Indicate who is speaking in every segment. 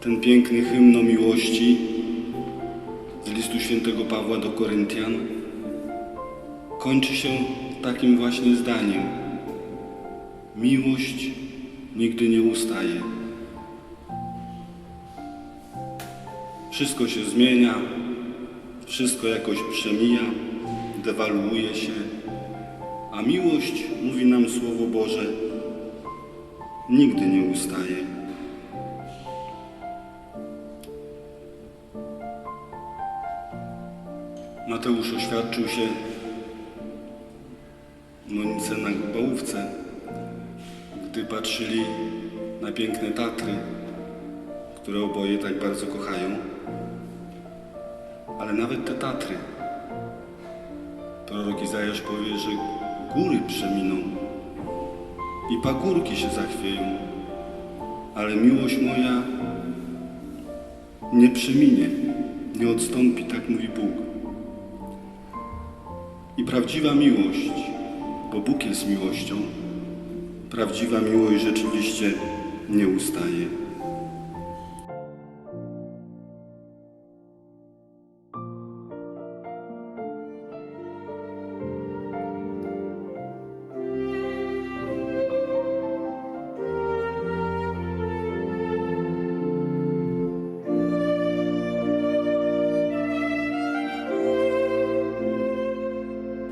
Speaker 1: Ten piękny hymn o miłości z listu świętego Pawła do Koryntian kończy się takim właśnie zdaniem. Miłość nigdy nie ustaje. Wszystko się zmienia, wszystko jakoś przemija, dewaluuje się, a miłość, mówi nam Słowo Boże, nigdy nie ustaje. Mateusz oświadczył się Monice na Bałówce, gdy patrzyli na piękne Tatry, które oboje tak bardzo kochają. Ale nawet te Tatry, prorok Izajasz powie, że góry przeminą i pagórki się zachwieją, ale miłość moja nie przeminie, nie odstąpi, tak mówi Bóg. I prawdziwa miłość, bo Bóg jest miłością, prawdziwa miłość rzeczywiście nie ustaje.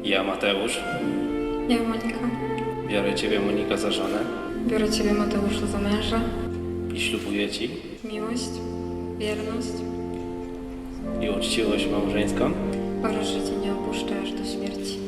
Speaker 2: Ja, Mateusz,
Speaker 3: Ja, Monika,
Speaker 2: biorę Ciebie, Monika, za żonę.
Speaker 3: Biorę Ciebie, Mateuszu, za męża,
Speaker 2: i ślubuję Ci.
Speaker 3: Miłość, wierność.
Speaker 2: I uczciwość małżeńską.
Speaker 3: Oraz że Cię nie opuszczę aż do śmierci.